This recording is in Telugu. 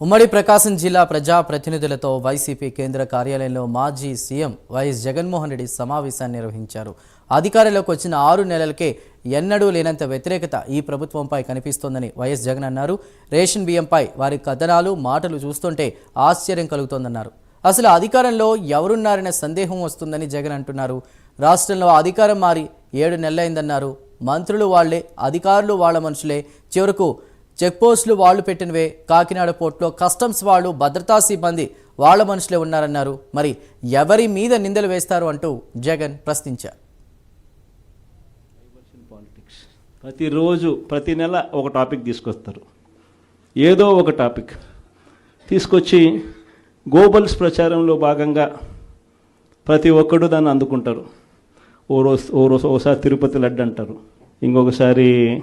ఉమ్మడి ప్రకాశం జిల్లా ప్రజా ప్రతినిధులతో వైసీపీ కేంద్ర కార్యాలయంలో మాజీ సీఎం వైఎస్ జగన్మోహన్ రెడ్డి సమావేశాన్ని నిర్వహించారు. అధికారంలోకి వచ్చిన ఆరు నెలలకే ఎన్నడూ లేనంత వ్యతిరేకత ఈ ప్రభుత్వంపై కనిపిస్తోందని వైఎస్ జగన్ అన్నారు. రేషన్ బియ్యంపై వారి కథనాలు మాటలు చూస్తుంటే ఆశ్చర్యం కలుగుతోందన్నారు. అసలు అధికారంలో ఎవరున్నారనే సందేహం వస్తుందని జగన్ అంటున్నారు. రాష్ట్రంలో అధికారం మారి ఏడు నెలలైందన్నారు. మంత్రులు వాళ్ళే అధికారులు వాళ్ళ మనుషులే. చివరకు చెక్పోస్టులు వాళ్ళు పెట్టినవే. కాకినాడ పోర్టులో కస్టమ్స్ వాళ్ళు భద్రతా సిబ్బంది వాళ్ళ మనుషులే ఉన్నారన్నారు. మరి ఎవరి మీద నిందలు వేస్తారు అంటూ జగన్ ప్రశ్నించారు. పాలిటిక్స్ ప్రతిరోజు ప్రతి నెల ఒక టాపిక్ తీసుకొస్తారు. ఏదో ఒక టాపిక్. తీసుకొచ్చి గోబల్స్ ప్రచారంలో భాగంగా ప్రతి ఒక్కడు దాన్ని అందుకుంటారు. ఓ రోజు ఓ రోజు ఓసారి తిరుపతి లడ్డు అంటారు. ఇంకొకసారి